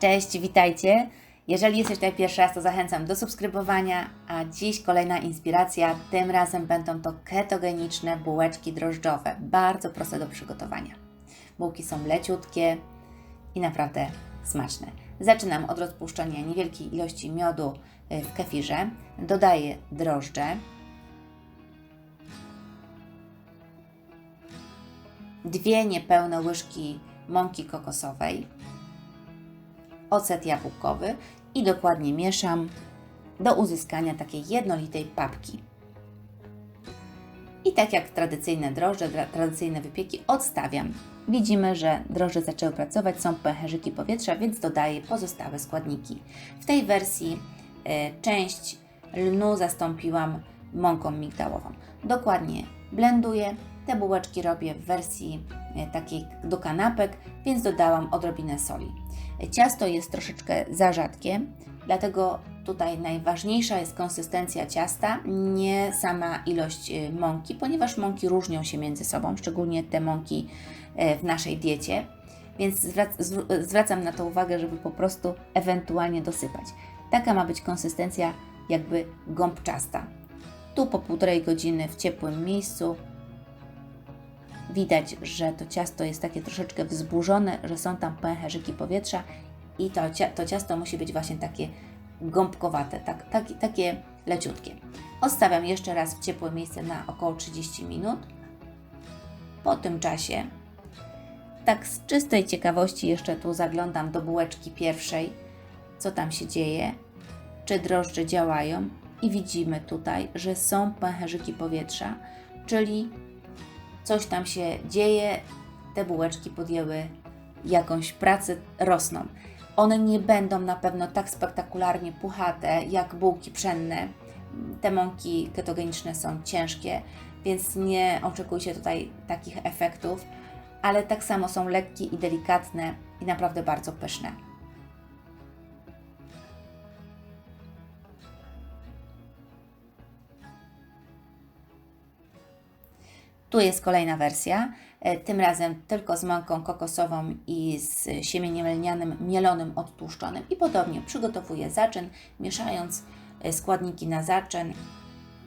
Cześć, witajcie. Jeżeli jesteś tutaj pierwszy raz, to zachęcam do subskrybowania, a dziś kolejna inspiracja. Tym razem będą to ketogeniczne bułeczki drożdżowe, bardzo proste do przygotowania. Bułki są leciutkie i naprawdę smaczne. Zaczynam od rozpuszczenia niewielkiej ilości miodu y, w kefirze. Dodaję drożdże. Dwie niepełne łyżki mąki kokosowej ocet jabłkowy i dokładnie mieszam do uzyskania takiej jednolitej papki. I tak jak tradycyjne drożdże, tra- tradycyjne wypieki odstawiam. Widzimy, że drożdże zaczęły pracować, są pęcherzyki powietrza, więc dodaję pozostałe składniki. W tej wersji e, część lnu zastąpiłam mąką migdałową. Dokładnie blenduję. Te bułeczki robię w wersji e, takiej do kanapek, więc dodałam odrobinę soli. Ciasto jest troszeczkę za rzadkie, dlatego tutaj najważniejsza jest konsystencja ciasta, nie sama ilość y, mąki, ponieważ mąki różnią się między sobą, szczególnie te mąki e, w naszej diecie, więc zwrac- zw- zwracam na to uwagę, żeby po prostu ewentualnie dosypać. Taka ma być konsystencja jakby gąbczasta. Tu po półtorej godziny w ciepłym miejscu Widać, że to ciasto jest takie troszeczkę wzburzone, że są tam pęcherzyki powietrza i to, to ciasto musi być właśnie takie gąbkowate, tak, tak, takie leciutkie. Odstawiam jeszcze raz w ciepłe miejsce na około 30 minut. Po tym czasie, tak z czystej ciekawości, jeszcze tu zaglądam do bułeczki pierwszej, co tam się dzieje, czy drożdże działają i widzimy tutaj, że są pęcherzyki powietrza, czyli coś tam się dzieje, te bułeczki podjęły jakąś pracę, rosną. One nie będą na pewno tak spektakularnie puchate jak bułki pszenne. Te mąki ketogeniczne są ciężkie, więc nie oczekujcie tutaj takich efektów, ale tak samo są lekkie i delikatne i naprawdę bardzo pyszne. Tu jest kolejna wersja, e, tym razem tylko z mąką kokosową i z siemieniem lnianym mielonym, odtłuszczonym. I podobnie przygotowuję zaczyn, mieszając e, składniki na zaczyn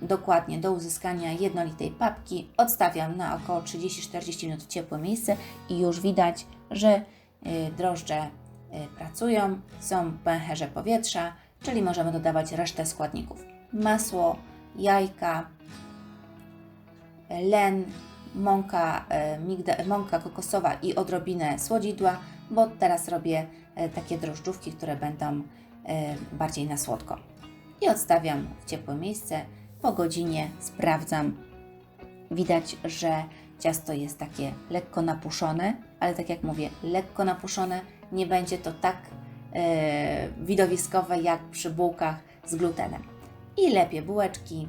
dokładnie do uzyskania jednolitej papki. Odstawiam na około 30-40 minut w ciepłe miejsce i już widać, że e, drożdże pracują, są pęcherze powietrza, czyli możemy dodawać resztę składników. Masło, jajka, len, mąka, e, mąka kokosowa i odrobinę słodzidła, bo teraz robię e, takie drożdżówki, które będą e, bardziej na słodko. I odstawiam w ciepłe miejsce. Po godzinie sprawdzam. Widać, że ciasto jest takie lekko napuszone, ale tak jak mówię, lekko napuszone. Nie będzie to tak widowiskowe jak przy bułkach z glutenem. I lepiej bułeczki,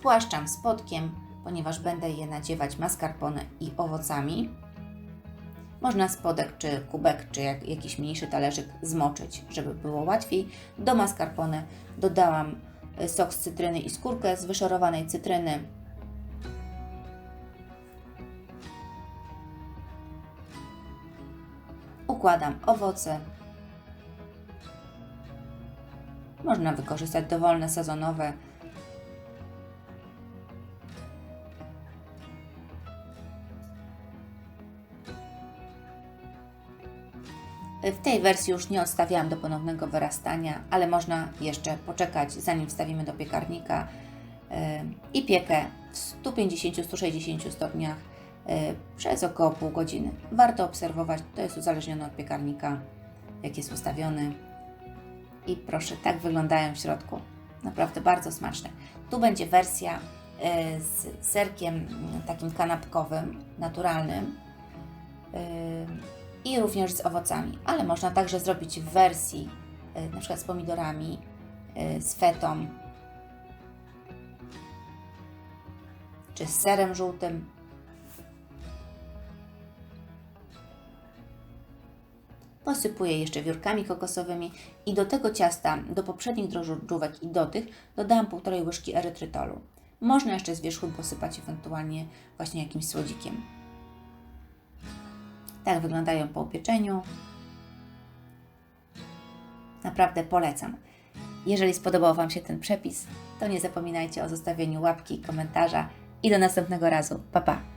Spłaszczam spodkiem, ponieważ będę je nadziewać mascarpone i owocami. Można spodek czy kubek, czy jak, jakiś mniejszy talerzyk zmoczyć, żeby było łatwiej. Do mascarpone dodałam e, sok z cytryny i skórkę z wyszorowanej cytryny. Układam owoce. Można wykorzystać dowolne sezonowe W tej wersji już nie odstawiałam do ponownego wyrastania, ale można jeszcze poczekać, zanim wstawimy do piekarnika yy, i piekę w 150-160 stopniach yy, przez około pół godziny. Warto obserwować, to jest uzależnione od piekarnika, jak jest ustawiony. I proszę, tak wyglądają w środku. Naprawdę bardzo smaczne. Tu będzie wersja yy, z serkiem takim kanapkowym, naturalnym. I również z owocami, ale można także zrobić w wersji y, na przykład z pomidorami, y, z fetą czy z serem żółtym. Posypuję jeszcze wiórkami kokosowymi i do tego ciasta, do poprzednich drożdżówek i do tych dodałam półtorej łyżki erytrytolu. Można jeszcze z wierzchu posypać ewentualnie właśnie jakimś słodzikiem. Tak wyglądają po upieczeniu. Naprawdę polecam. Jeżeli spodobał Wam się ten przepis, to nie zapominajcie o zostawieniu łapki, komentarza i do następnego razu. Pa pa!